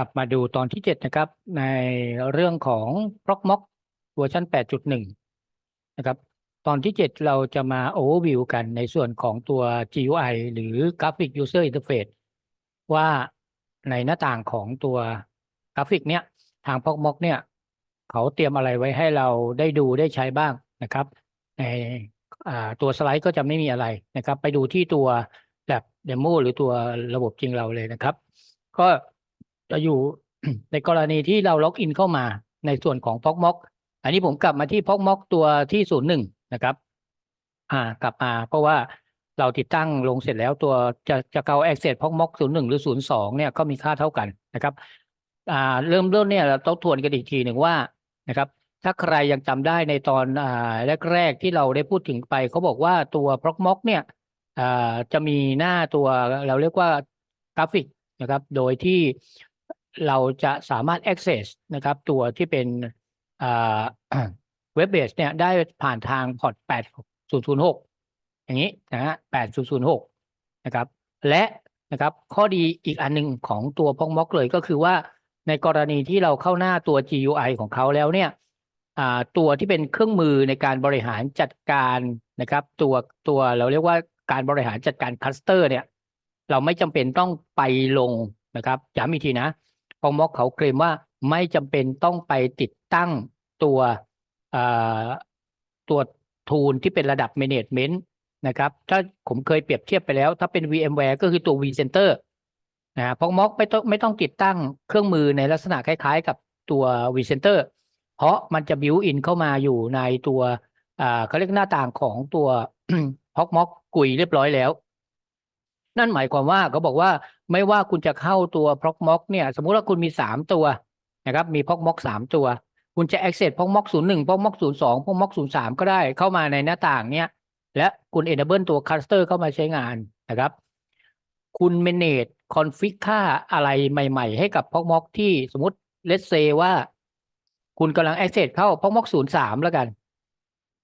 กลับมาดูตอนที่เจ็ดนะครับ ในเรื่องของ Proxmox เวอร์ชัน8.1 นะครับ ตอนที่เจ็ดเราจะมา overview กันในส่วนของตัว GUI หรือ Graphic User Interface ว่าในหน้าต่างของตัวกราฟิกเนี้ยทาง Proxmox เนี่ยเขาเตรียมอะไรไว้ให้เราได้ดูได้ใช้บ้างนะครับ ในตัวสไลด์ก็จะไม่มีอะไรนะครับ ไปดูที่ตัวแบบเดโมหรือตัวระบบจริงเราเลยนะครับ ก็ จะอยู่ในกรณีที่เราล็อกอินเข้ามาในส่วนของ Proxmox อันนี้ผมกลับมาที่ Proxmox ตัวที่ศูนย์หนึ่งนะครับ อ่ากลับมาเพราะว่าเราติดตั้งลงเสร็จแล้วตัวจะจะเกา Access Proxmox ศูนย์หนึ่งหรือศูนย์สองเนี่ยก็มีค่าเท่ากันนะครับ อ่า เริ่มเริ่มเนี่ยเราต้องทวนกันอีกทีหนึ่งว่านะครับ ถ้าใครยังจำได้ในตอนอ่าแรกๆที่เราได้พูดถึงไปเขาบอกว่าตัว Proxmox เนี่ยอ่าจะมีหน้าตัวเราเรียกว่ากราฟิกนะครับ โดยที่ เราจะสามารถ access นะครับ ตัวที่เป็นเว็บเบสเนี่ยได้ผ่านทางพอร์ต8006 อย่างนี้นะฮะ8006 นะครับ และนะครับข้อดีอีกอันหนึ่งของตัว Proxmox เลยก็คือว่าในกรณีที่เราเข้าหน้าตัว GUI ของเขาแล้วเนี่ยตัวที่เป็นเครื่องมือในการบริหารจัดการนะครับ ตัวตัวเราเรียกว่าการบริหารจัดการคลัสเตอร์เนี่ย เราไม่จำเป็นต้องไปลงนะครับย้ำอีกทีนะ Proxmox เขาเคลมว่าไม่จำเป็นต้องไปติดตั้งตัวตัวทูลที่เป็นระดับ Management นะครับ ถ้าผมเคยเปรียบเทียบไปแล้ว ถ้าเป็น VMware ก็คือตัว vCenter นะฮะ Proxmox ไม่ต้องไม่ต้องติดตั้งเครื่องมือในลักษณะคล้ายๆ กับตัว vCenter เพราะมันจะ built in เข้ามาอยู่ในตัวเขาเรียกหน้าต่างของตัว Proxmox กุยเรียบร้อยแล้ว นั่นหมายความว่าเขาบอกว่า ไม่ว่าคุณจะเข้าตัว Proxmox เนี่ย สมมุติว่าคุณมีสามตัวนะครับ มี Proxmox สามตัว คุณจะ access Proxmox 01 Proxmox 02 Proxmox 03ก็ได้เข้ามาในหน้าต่างเนี้ยและคุณ enable ตัว cluster เข้ามาใช้งานนะครับ คุณ manage config ค่าอะไรใหม่ ๆ ให้กับ Proxmox ที่สมมติ let's say ว่า คุณกำลัง access เข้า Proxmox 03แล้วกัน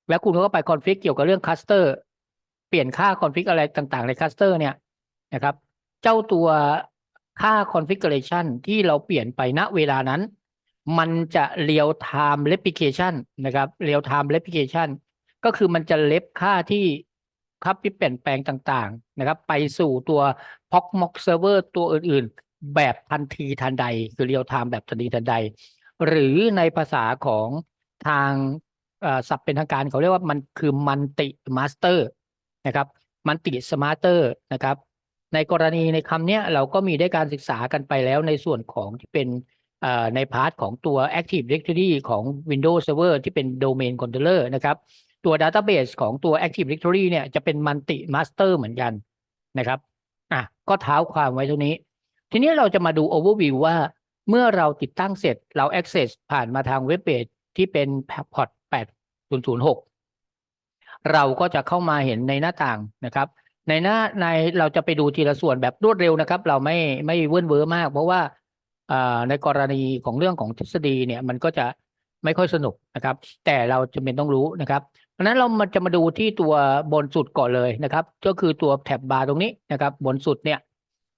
แล้วคุณก็ไป config เกี่ยวกับเรื่อง cluster เปลี่ยนค่า config อะไรต่างๆ ใน cluster เนี่ยนะครับ เจ้าตัวค่า configuration ที่เราเปลี่ยนไปณเวลานั้น มันจะ real time replication นะครับ real time replication ก็คือมันจะเล็บค่าที่ค่าที่เปลี่ยนแปลงต่างๆนะครับ ไปสู่ตัว Proxmox server ตัวอื่นๆ แบบทันทีทันใด คือ real time แบบทันทีทันใด หรือในภาษาของทางอ่อศัพท์เป็นทางการเขาเรียกว่ามันคือ multi master นะครับ multi smarter นะครับ ในกรณีในคำนี้เราก็มีได้การศึกษากันไปแล้วในส่วนของที่เป็นในพาร์ทของตัว Active Directory ของ Windows Server ที่เป็น Domain Controller นะครับตัว Database ของตัว Active Directory เนี่ยจะเป็น Multi Master เหมือนกันนะครับอะก็เท้าความไว้ตรงนี้ ทีนี้เราจะมาดู Overview ว่าเมื่อเราติดตั้งเสร็จเรา Access ผ่านมาทางเว็บเ e ที่เป็นพอร์ต8006 เราก็จะเข้ามาเห็นในหน้าต่างนะครับ ในหน้าในเราจะไปดูทีละส่วนแบบรวดเร็วนะครับ เราไม่ไม่เวิ้นเว้อมาก เพราะว่าในกรณีของเรื่องของทฤษฎีเนี่ยมันก็จะไม่ค่อยสนุกนะครับ แต่เราจำเป็นต้องรู้นะครับเพราะนั้นเรามันจะมาดูที่ตัวบนสุดก่อนเลยนะครับ ก็คือตัวแท็บบาร์ตรงนี้นะครับ บนสุดเนี่ย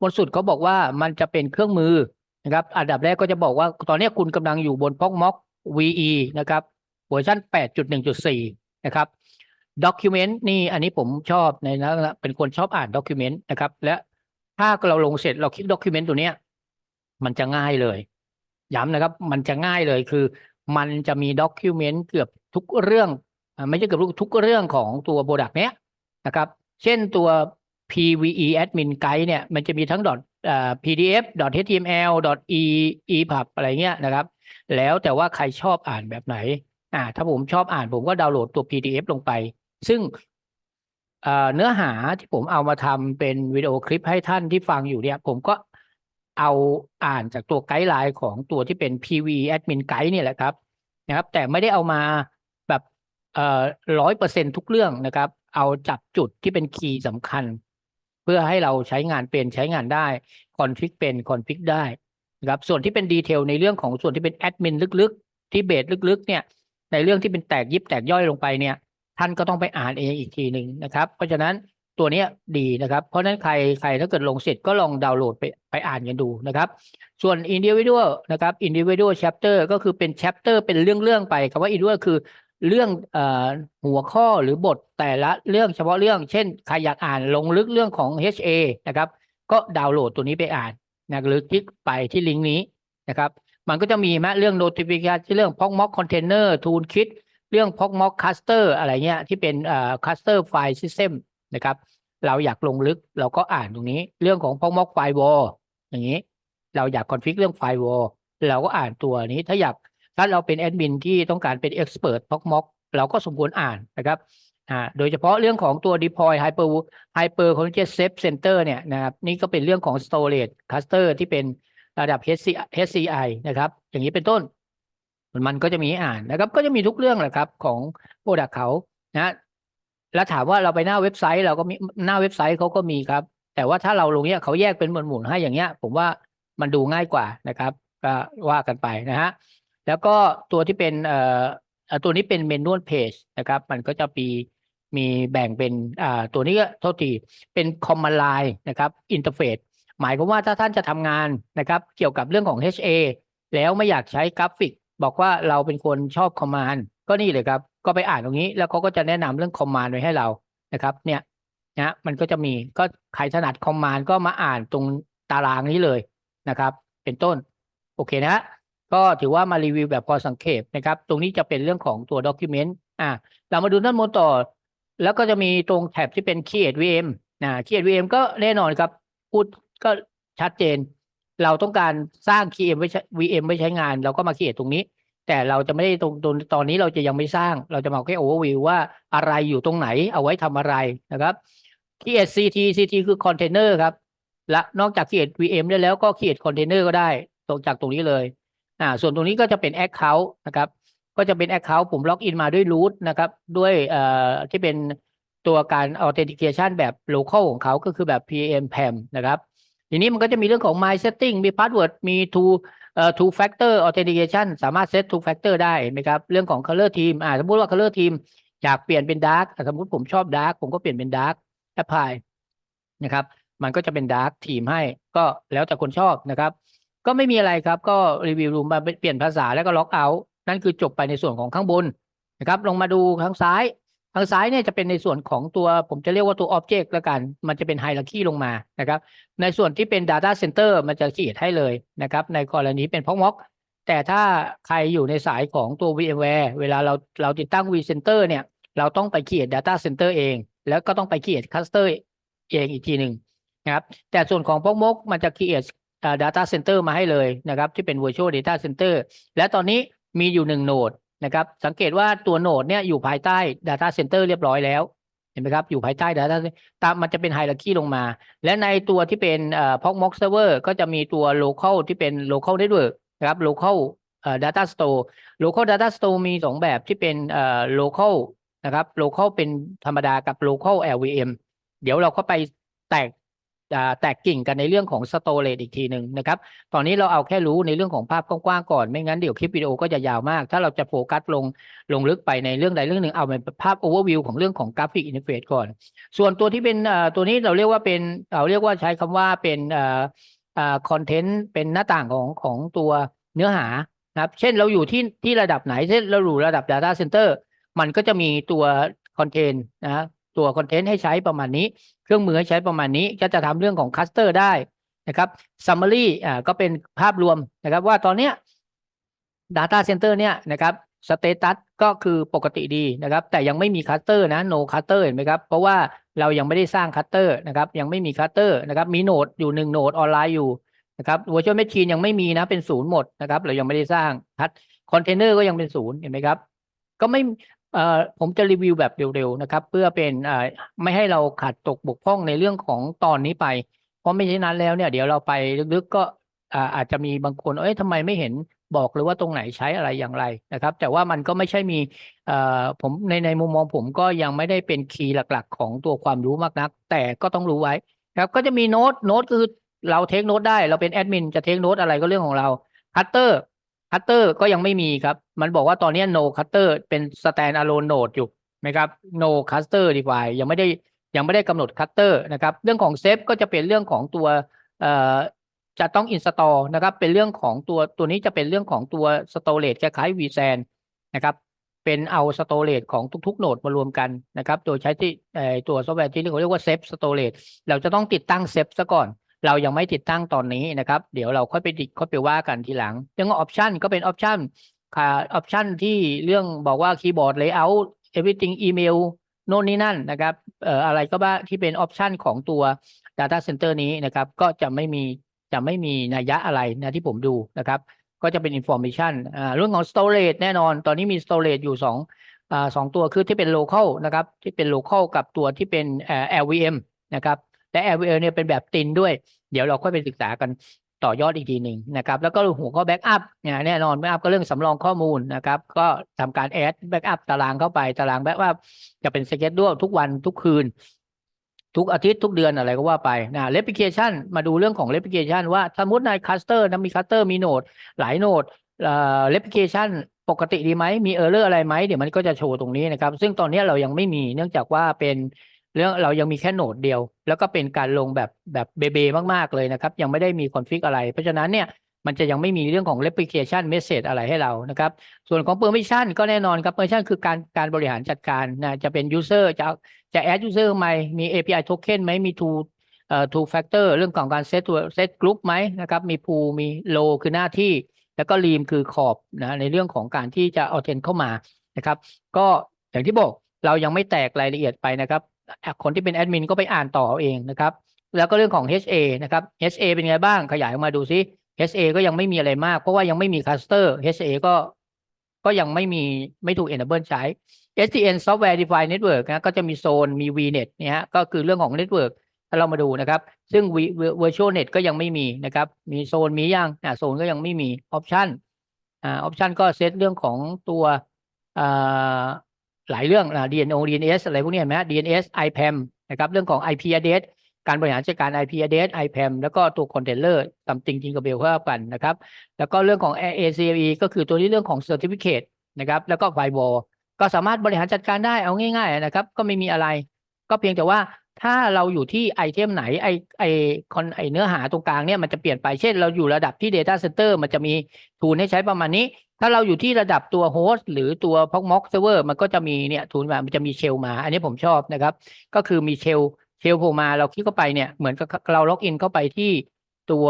บนสุดเขาบอกว่ามันจะเป็นเครื่องมือนะครับ อันดับแรกก็จะบอกว่าตอนนี้คุณกำลังอยู่บน Proxmox VE นะครับเวอร์ชัน8.1.4 นะครับ Document นี่อันนี้ผมชอบในนะเป็นคนชอบอ่าน Document นะครับ และถ้าเราลงเสร็จเราคลิก Document ตัวเนี้ย มันจะง่ายเลย ย้ำนะครับ มันจะง่ายเลยคือ มันจะมี Document เกือบทุกเรื่อง ไม่ใช่เกือบทุกทุกเรื่องของตัวโปรดักต์เนี้ยนะครับ เช่นตัว PVE Admin Guide เนี่ย มันจะมีทั้ง PDF HTML e EPUB อะไรเงี้ยนะครับ แล้วแต่ว่าใครชอบอ่านแบบไหนอ่าถ้าผมชอบอ่านผมก็ดาวน์โหลดตัว PDF ลงไป ซึ่งเนื้อหาที่ผมเอามาทำเป็นวิดีโอคลิปให้ท่านที่ฟังอยู่เนี่ย ผมก็เอาอ่านจากตัวไกด์ไลน์ของตัวที่เป็น PV Admin Guide เนี่ยแหละครับนะครับ แต่ไม่ได้เอามาแบบร้อยเปอร์เซ็นทุกเรื่องนะครับ เอาจับจุดที่เป็นคีย์สำคัญ เพื่อให้เราใช้งานเป็นใช้งานได้คอนฟิกเป็นคอนฟิกได้นะครับส่วนที่เป็นดีเทลในเรื่องของส่วนที่เป็นแอดมินลึกๆ ที่เบสลึกๆ เนี่ย ในเรื่องที่เป็นแตกยิบแตกย่อยลงไปเนี่ย ท่านก็ต้องไปอ่านเองอีกทีหนึ่งนะครับ เพราะฉะนั้นตัวนี้ดีนะครับ เพราะฉะนั้นใครใครถ้าเกิดลงเสร็จก็ลองดาวน์โหลดไปไปอ่านกันดูนะครับ ส่วน individual นะครับ individual chapter ก็คือเป็น chapter เป็นเรื่องๆไปคำว่า individual คือเรื่องอหัวข้อหรือบทแต่ละเรื่องเฉพาะเรื่อง เช่นใครอยากอ่านลงลึกเรื่องของ HA นะครับ ก็ดาวน์โหลดตัวนี้ไปอ่านนะหรือคลิกไปที่ลิงก์นี้นะครับ มันก็จะมีมเรื่อง notification เรื่อง POCMOC container toolkit เรื่อง POCMOC cluster อะไรเงี้ยที่เป็นเอ่อ cluster file system นะครับเราอยากลงลึกเราก็อ่านตรงนี้ เรื่องของ POCMOC firewall อย่างนี้ เราอยากคอนฟิกเรื่อง firewall เราก็อ่านตัวนี้ถ้าอยากถ้าเราเป็นแอดมินที่ต้องการเป็น expert POCMOC เราก็สมควรอ่านนะครับอ่าโดยเฉพาะเรื่องของตัว deploy hyper hyper conjugate safe center เนี่ยนะครับนี่ก็เป็นเรื่องของ storage cluster ที่เป็นระดับ HCI นะครับ อย่างนี้เป็นต้น มันก็จะมีอ่านนะครับ ก็จะมีทุกเรื่องแหละครับของโปรดักเขานะแล้วถามว่าเราไปหน้าเว็บไซต์เราก็มีหน้าเว็บไซต์เขาก็มีครับ แต่ว่าถ้าเราลงเนี้ยเขาแยกเป็นหมวดหมู่ให้อย่างเงี้ย ผมว่ามันดูง่ายกว่านะครับก็ว่ากันไปนะฮะแล้วก็ตัวที่เป็นเอ่อเอ่อตัวนี้เป็นเมนูเพจนะครับ มันก็จะมีมีแบ่งเป็นอ่าตัวนี้ก็โทษทีเป็นคอมมานไลน์นะครับอินเทอร์เฟซหมายความว่าถ้าท่านจะทำงานนะครับ เกี่ยวกับเรื่องของ HA แล้วไม่อยากใช้กราฟิก บอกว่าเราเป็นคนชอบคอมมานด์ก็นี่เลยครับ ก็ไปอ่านตรงนี้ แล้วเขาก็จะแนะนำเรื่องคอมมานด์ไว้ให้เรานะครับ เนี่ยนะมันก็จะมีก็ใครถนัดคอมมานด์ก็มาอ่านตรงตารางนี้เลยนะครับ เป็นต้น โอเคนะ ก็ถือว่ามารีวิวแบบพอสังเขปนะครับ ตรงนี้จะเป็นเรื่องของตัวด็อกิเมนต์อ่าเรามาดูด้านบนต่อ แล้วก็จะมีตรงแท็บที่เป็น Create VM นะ Create VM ก็แน่นอนครับพูดก็ชัดเจน เราต้องการสร้าง KM ไว้ใช้ VM ไว้ใช้งาน เราก็มา create ตรงนี้ แต่เราจะไม่ได้ตรงตรงตอนนี้เราจะยังไม่สร้าง เราจะมาแค่ overview ว่าอะไรอยู่ตรงไหนเอาไว้ทำอะไรนะครับ create CT CT คือ container ครับ และนอกจาก create VM ได้แล้วก็ create container ก็ได้ตรงจากตรงนี้เลยอ่าส่วนตรงนี้ก็จะเป็น account นะครับก็จะเป็น account ผมล็อกอินมาด้วย root นะครับ ด้วยเอ่อที่เป็นตัวการ authentication แบบ local ของเขาก็คือแบบ PM PAM นะครับ ทีนี้มันก็จะมีเรื่องของ my setting มี password มี two เอ่อ two factor authentication สามารถ set two factor ได้เห็นไหมครับ เรื่องของ color team อ่าสมมติว่า color team อยากเปลี่ยนเป็น dark สมมติผมชอบ dark ผมก็เปลี่ยนเป็น dark apply นะครับ มันก็จะเป็น dark team ให้ก็แล้วแต่คนชอบนะครับ ก็ไม่มีอะไรครับ ก็รีวิวรูมมาเปลี่ยนภาษาแล้วก็ล็อกเอาท์นั่นคือจบไปในส่วนของข้างบนนะครับ ลงมาดูทางซ้าย ทางซ้ายเนี่ยจะเป็นในส่วนของตัวผมจะเรียกว่าตัว Object แล้วกัน มันจะเป็นไฮรักีลงมานะครับ ในส่วนที่เป็น Data Center มันจะขีดให้เลยนะครับ ในกรณีเป็นพอกม็อกแต่ถ้าใครอยู่ในสายของตัว VMware เวลาเราเราติดตั้ง vCenter เนี่ย เราต้องไปขีด Data Center เอง แล้วก็ต้องไปขีด Cluster เองอีกทีหนึ่งนะครับ แต่ส่วนของพอกม็อกมันจะขีด Data Center มาให้เลยนะครับ ที่เป็น Virtual Data Center และตอนนี้มีอยู่หนึ่งโหนด นะครับ สังเกตว่าตัวโนดเนี่ยอยู่ภายใต้ Data Center เรียบร้อยแล้ว เห็นไหมครับ อยู่ภายใต้ Data ตามมันจะเป็นไฮรักีลงมา และในตัวที่เป็นเอ่อ POCMOX Server ก็จะมีตัว local ที่เป็น local network นะครับ local เอ่อ data store local data store มีสองแบบที่เป็นเอ่อ local นะครับ local เป็นธรรมดากับ local LVM เดี๋ยวเราก็ไปแตก แตกกิ่งกันในเรื่องของ storage อีกทีหนึ่งนะครับ ตอนนี้เราเอาแค่รู้ในเรื่องของภาพกว้างๆก่อน ไม่งั้นเดี๋ยวคลิปวิดีโอก็จะยาวมาก ถ้าเราจะโฟกัสลงลงลึกไปในเรื่องใดเรื่องหนึ่งเอาเป็นภาพ overview ของเรื่องของกราฟิกอินเทอร์เฟซก่อน ส่วนตัวที่เป็นตัวนี้เราเรียกว่าเป็นเราเรียกว่าใช้คำว่าเป็นเอ่อเอ่อคอนเทนต์เป็นหน้าต่างของของตัวเนื้อหานะครับ เช่นเราอยู่ที่ที่ระดับไหน เช่นเราอยู่ระดับ Data Center มันก็จะมีตัวคอนเทนต์นะ ตัวคอนเทนต์ให้ใช้ประมาณนี้ เครื่องมือให้ใช้ประมาณนี้ก็จะทำเรื่องของคัสเตอร์ได้นะครับ summary อ่าก็เป็นภาพรวมนะครับว่าตอนเนี้ย Data Center เนี่ยนะครับสเตตัสก็คือปกติดีนะครับ แต่ยังไม่มีคัตเตอร์นะ no cutter เห็นไหมครับ เพราะว่าเรายังไม่ได้สร้างคัตเตอร์นะครับ ยังไม่มีคัตเตอร์นะครับ มีโนดอยู่หนึ่งโนดออนไลน์อยู่นะครับ virtual machine ยังไม่มีนะเป็นศูนย์หมดนะครับ เรายังไม่ได้สร้างคัตคอนเทนเนอร์ก็ยังเป็นศูนย์เห็นไหมครับ ก็ไม่ เอ่อผมจะรีวิวแบบเร็วๆนะครับ เพื่อเป็นเอ่อไม่ให้เราขาดตกบกพร่องในเรื่องของตอนนี้ไป เพราะไม่เช่นนั้นแล้วเนี่ย เดี๋ยวเราไปลึกๆก็อ่าอาจจะมีบางคนเอ้ยทำไมไม่เห็นบอกเลยว่าตรงไหนใช้อะไรอย่างไรนะครับ แต่ว่ามันก็ไม่ใช่มีเอ่อผมในในมุมมองผมก็ยังไม่ได้เป็นคีย์หลักๆ ของตัวความรู้มากนัก แต่ก็ต้องรู้ไว้ครับก็จะมีโน้ตโน้ตคือเราเทคโน้ตได้เราเป็นแอดมินจะเทคโน้ตอะไรก็เรื่องของเราคัตเตอร์ คัตเตอร์ก็ยังไม่มีครับ มันบอกว่าตอนนี้ no cutter เป็น stand alone node อยู่ไหมครับ no cutter ดีกว่ายังไม่ได้ยังไม่ได้กำหนดคัตเตอร์นะครับ เรื่องของเซฟก็จะเป็นเรื่องของตัวเอ่อจะต้อง install นะครับ เป็นเรื่องของตัวตัวนี้จะเป็นเรื่องของตัว storage คล้ายๆ vSAN นะครับ เป็นเอา storage ของทุกๆ โหนดมารวมกันนะครับ โดยใช้ที่ตัวซอฟต์แวร์ที่เรียกว่า Safe Storage เราจะต้องติดตั้งเซฟซะก่อน เรายังไม่ติดตั้งตอนนี้นะครับ เดี๋ยวเราค่อยไปดิค่อยไปว่ากันทีหลังเรื่องออปชันก็เป็นออปชันค่ะออปชันที่เรื่องบอกว่าคีย์บอร์ด layout everything email โน่นนี่นั่นนะครับเอ่ออะไรก็บ้างที่เป็นออปชันของตัว Data Center นี้นะครับ ก็จะไม่มีจะไม่มีนัยยะอะไรนะที่ผมดูนะครับ ก็จะเป็น information อ่าเรื่องของ storage แน่นอน ตอนนี้มี storage อยู่สองอ่าสองตัวคือที่เป็น local นะครับ ที่เป็น local กับตัวที่เป็นเอ่อ LVM นะครับ และ LVM เนี่ยเป็นแบบตินด้วย เดี๋ยวเราค่อยไปศึกษากันต่อยอดอีกทีหนึ่งนะครับ แล้วก็หัวข้อ backup เนี่ยแน่นอน backup ก็เรื่องสำรองข้อมูลนะครับ ก็ทำการ add backup ตารางเข้าไป ตาราง backup จะเป็น schedule ทุกวันทุกคืน ทุกอาทิตย์ทุกเดือนอะไรก็ว่าไปนะ replication มาดูเรื่องของ replication ว่าสมมติใน cluster นะมี cluster มีโนดหลายโนดเอ่อ replication ปกติดีไหมมี error อะไรไหมเดี๋ยวมันก็จะโชว์ตรงนี้นะครับ ซึ่งตอนนี้เรายังไม่มีเนื่องจากว่าเป็น เรื่องเรายังมีแค่โหนดเดียว แล้วก็เป็นการลงแบบแบบเบเบมากๆเลยนะครับ ยังไม่ได้มีคอนฟิกอะไร เพราะฉะนั้นเนี่ยมันจะยังไม่มีเรื่องของ replication message อะไรให้เรานะครับ ส่วนของ permission ก็แน่นอนครับ permission คือการการบริหารจัดการนะจะเป็น user จะจะ add user ใหมมี API token ไหมมี two เอ่อ two factor เรื่องของการ set set group ไหมนะครับ มี pool มี row คือหน้าที่ แล้วก็ ream คือขอบนะในเรื่องของการที่จะเอาเทนเข้ามานะครับ ก็อย่างที่บอกเรายังไม่แตกรายละเอียดไปนะครับ คนที่เป็นแอดมินก็ไปอ่านต่อเอาเองนะครับ แล้วก็เรื่องของ HA นะครับ HA เป็นไงบ้างขยายออกมาดูซิ HA ก็ยังไม่มีอะไรมาก เพราะว่ายังไม่มีคลัสเตอร์ HA ก็ก็ยังไม่มีไม่ถูก enable ใช้ SDN Software Defined Network นะก็จะมีโซนมี VNet เนี่ยฮะก็คือเรื่องของ Network ถ้าเรามาดูนะครับ ซึ่ง Virtual Net ก็ยังไม่มีนะครับ มีโซนมียังอ่าโซนก็ยังไม่มี Option อ่า Option ก็เซตเรื่องของตัวอ่า หลายเรื่องนะ DNO DNS อะไรพวกนี้เห็นไหม DNS IPAM นะครับ เรื่องของ IP address การบริหารจัดการ IP address IPAM แล้วก็ตัว container ตามจริงจริงกับเบลเข้ากันนะครับ แล้วก็เรื่องของ ACLE ก็คือตัวนี้เรื่องของ certificate นะครับ แล้วก็ firewall ก็สามารถบริหารจัดการได้เอาง่าย ๆ นะครับ ก็ไม่มีอะไร ก็เพียงแต่ว่า ถ้าเราอยู่ที่ไอเทมไหนไอไอคอนไอเนื้อหาตรงกลางเนี่ยมันจะเปลี่ยนไปเช่น เราอยู่ระดับที่ Data Center มันจะมีทูลให้ใช้ประมาณนี้ ถ้าเราอยู่ที่ระดับตัวโฮสต์หรือตัวพ็อกม็อกเซิร์ฟเวอร์มันก็จะมีเนี่ยทูลมามันจะมีเชลมา อันนี้ผมชอบนะครับ ก็คือมีเชลเชลโผล่มาเราคลิกเข้าไปเนี่ยเหมือนกับเราล็อกอินเข้าไปที่ตัว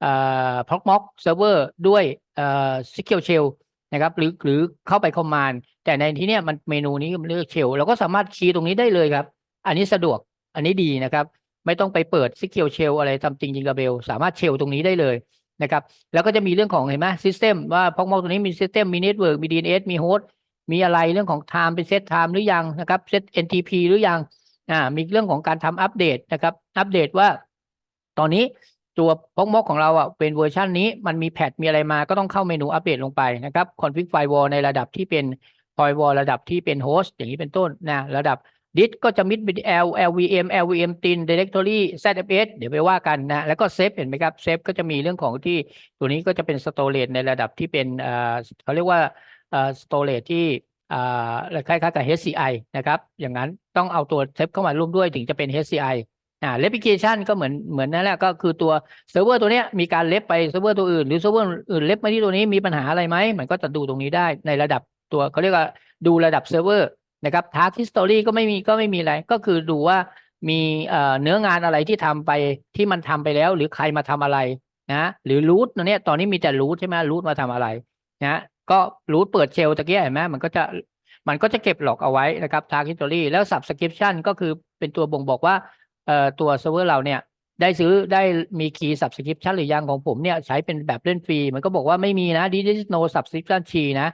เอ่อพ็อกม็อกเซิร์ฟเวอร์ด้วยเอ่อ Secure Shell นะครับหรือหรือเข้าไปคอมมานด์แต่ในที่เนี้ยมันเมนูนี้มันเลือกเชลเราก็สามารถคีย์ตรงนี้ได้เลยครับ อันนี้สะดวก อันนี้ดีนะครับ ไม่ต้องไปเปิด Secure Shell อะไรทำจริงจริงกับเบล สามารถเชลตรงนี้ได้เลยนะครับ แล้วก็จะมีเรื่องของเห็นไหม System ว่าพ็อกมอกตัวนี้มี System มี Network มี DNS มี Host มีอะไรเรื่องของ Time เป็นเซต Time หรือยังนะครับเซต NTP หรือยังอ่ามีเรื่องของการทำอัปเดตนะครับ อัปเดตว่า ตอนนี้ตัวพ็อกมอกของเราอะเป็นเวอร์ชันนี้มันมีแพทมีอะไรมาก็ต้องเข้าเมนูอัปเดตลงไปนะครับ config firewall ในระดับที่เป็น firewall ระดับที่เป็นโฮสต์อย่างนี้เป็นต้นนะระดับ ดิสก็จะมิดเป็น L LVM LVM tin directory ZFS เดี๋ยวไปว่ากันนะ แล้วก็เซฟเห็นไหมครับเซฟก็จะมีเรื่องของที่ตัวนี้ก็จะเป็น storage ในระดับที่เป็นเขาเรียกว่าเอ่อ storage ที่อ่าคล้ายๆกับ HCI นะครับ อย่างนั้นต้องเอาตัวเซฟเข้ามาร่วมด้วยถึงจะเป็น HCI อ่า replication ก็เหมือนเหมือนนั่นแหละก็คือตัวเซิร์ฟเวอร์ตัวเนี้ยมีการเลฟไปเซิร์ฟเวอร์ตัวอื่นหรือเซิร์ฟเวอร์อื่นเลฟมาที่ตัวนี้มีปัญหาอะไรไหมมันก็จะดูตรงนี้ได้ในระดับตัวเขาเรียกว่าดูระดับเซิร์ฟเวอร์ นะครับ task history ก็ไม่มีก็ไม่มีอะไร ก็คือดูว่ามีเนื้องานอะไรที่ทำไปที่มันทำไปแล้ว หรือใครมาทำอะไรนะหรือ root ตัวเนี้ยตอนนี้มีแต่ root ใช่ไหม root มาทำอะไรนะก็ root เปิดเชลตะเกียเห็นไหมมันก็จะมันก็จะเก็บหลอกเอาไว้นะครับ task history แล้ว subscription ก็คือเป็นตัวบ่งบอกว่าตัวเซิร์ฟเวอร์เราเนี่ยได้ซื้อได้มีคีย์ subscription หรือยังของผมเนี่ยใช้เป็นแบบเล่นฟรี มันก็บอกว่าไม่มีนะ this is no subscription key นะ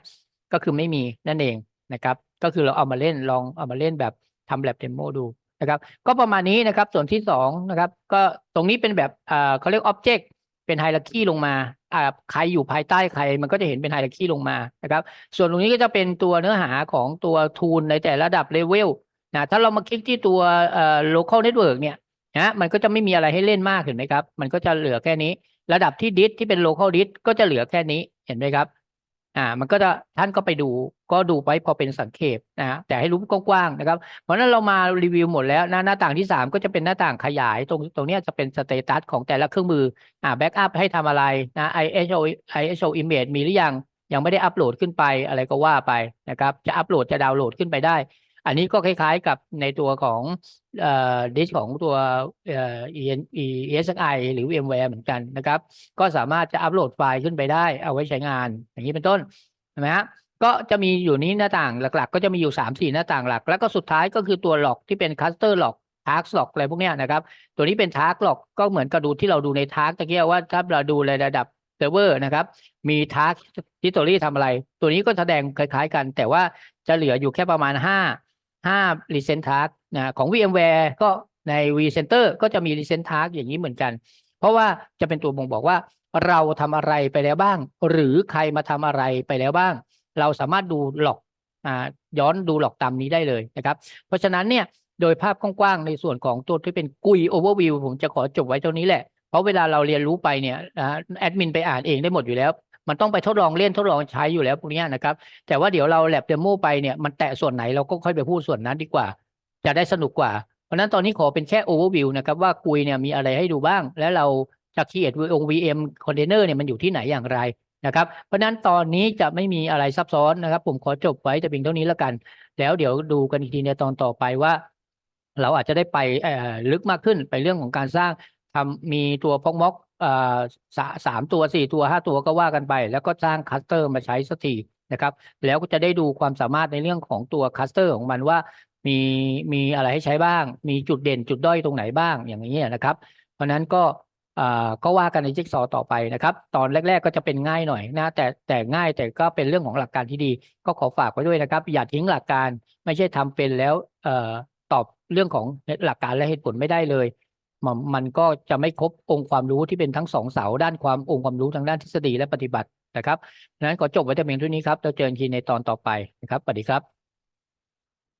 ก็คือไม่มีนั่นเองนะครับ ก็คือเราเอามาเล่นลองเอามาเล่นแบบทำแบบเดโมดูนะครับ ก็ประมาณนี้นะครับ ส่วนที่สองนะครับ ก็ตรงนี้เป็นแบบอ่าเขาเรียก object เป็นไฮรักีลงมาอ่าใครอยู่ภายใต้ใครมันก็จะเห็นเป็นไฮรักีลงมานะครับ ส่วนตรงนี้ก็จะเป็นตัวเนื้อหาของตัวทูลในแต่ระดับเลเวลนะถ้าเรามาคลิกที่ตัวเอ่อ local network เนี่ยนะมันก็จะไม่มีอะไรให้เล่นมากเห็นไหมครับ มันก็จะเหลือแค่นี้ ระดับที่ดิสที่เป็น local disk ก็จะเหลือแค่นี้เห็นไหมครับ อ่ามันก็จะท่านก็ไปดูก็ดูไว้พอเป็นสังเขปนะฮะแต่ให้รู้กว้างๆนะครับ เพราะนั้นเรามารีวิวหมดแล้วนะหน้าต่างที่สามก็จะเป็นหน้าต่างขยายตรงตรงนี้จะเป็นสเตตัสของแต่ละเครื่องมืออ่าแบ็กอัพให้ทำอะไรนะ ISO ISO image มีหรือยังยังไม่ได้อัปโหลดขึ้นไปอะไรก็ว่าไปนะครับ จะอัปโหลดจะดาวน์โหลดขึ้นไปได้ อันนี้ก็คล้ายๆกับในตัวของเดิสของตัวเอ ESXi หรือ VMware เหมือนกันนะครับ ก็สามารถจะอัปโหลดไฟล์ขึ้นไปได้เอาไว้ใช้งาน อย่างนี้เป็นต้นใช่ไหมฮะก็จะมีอยู่นี้หน้าต่างหลัก ๆ ก็จะมีอยู่สามสี่หน้าต่างหลัก แล้วก็สุดท้ายก็คือตัวหลอกที่เป็น cluster lock task lock อกอะไรพวกเนี้ยนะครับ ตัวนี้เป็น task lock ก็เหมือนกับดูที่เราดูใน task ตะเกียว่าถ้าเราดูในระดับเซิร์ฟเวอร์นะครับ มี task history ทำอะไร ตัวนี้ก็แสดงคล้าย ๆ กัน แต่ว่าจะเหลืออยู่แค่ประมาณห้ ห้า recent task นะของ VMware ก็ใน vCenter ก็จะมี recent task อย่างนี้เหมือนกัน เพราะว่าจะเป็นตัวบ่งบอกว่าเราทำอะไรไปแล้วบ้าง หรือใครมาทำอะไรไปแล้วบ้าง เราสามารถดูหลอกอ่าย้อนดูหลอกตามนี้ได้เลยนะครับ เพราะฉะนั้นเนี่ยโดยภาพกว้างๆ ในส่วนของตัวที่เป็นกุย overview ผมจะขอจบไว้เท่านี้แหละ เพราะเวลาเราเรียนรู้ไปเนี่ยแอดมินไปอ่านเองได้หมดอยู่แล้ว มันต้องไปทดลองเล่นทดลองใช้อยู่แล้วพวกนี้นะครับ แต่ว่าเดี๋ยวเราแลบเดโมไปเนี่ยมันแตะส่วนไหนเราก็ค่อยไปพูดส่วนนั้นดีกว่า จะได้สนุกกว่า เพราะฉะนั้นตอนนี้ขอเป็นแค่ overview นะครับว่ากุยเนี่ยมีอะไรให้ดูบ้าง และเราจะ create VM container เนี่ยมันอยู่ที่ไหนอย่างไรนะครับ เพราะฉะนั้นตอนนี้จะไม่มีอะไรซับซ้อนนะครับ ผมขอจบไว้แต่เพียงเท่านี้แล้วกัน แล้วเดี๋ยวดูกันอีกทีในตอนต่อไปว่า เราอาจจะได้ไปลึกมากขึ้นไปเรื่องของการสร้างทำมีตัวพอกม็อก สามตัวสี่ตัวห้าตัวก็ว่ากันไป แล้วก็สร้างคัสเตอร์มาใช้สักทีนะครับ แล้วก็จะได้ดูความสามารถในเรื่องของตัวคัสเตอร์ของมันว่ามีมีอะไรให้ใช้บ้าง มีจุดเด่นจุดด้อยตรงไหนบ้างอย่างนี้นะครับ เพราะนั้นก็ก็ว่ากันในจิ๊กซอว์ต่อไปนะครับ ตอนแรก ๆ ก็จะเป็นง่ายหน่อยนะแต่แต่ง่ายแต่ก็เป็นเรื่องของหลักการที่ดี ก็ขอฝากไว้ด้วยนะครับ อย่าทิ้งหลักการไม่ใช่ทำเป็นแล้วอตอบเรื่องของหลักการและเหตุผลไม่ได้เลย มันก็จะไม่ครบองค์ความรู้ที่เป็นทั้งสองเสาด้านความองค์ความรู้ทางด้านทฤษฎีและปฏิบัตินะครับดังนั้นขอจบไว้แต่เพียงเท่านี้ครับเราเจอกันทีในตอนต่อไปนะครับสวัสดีครับ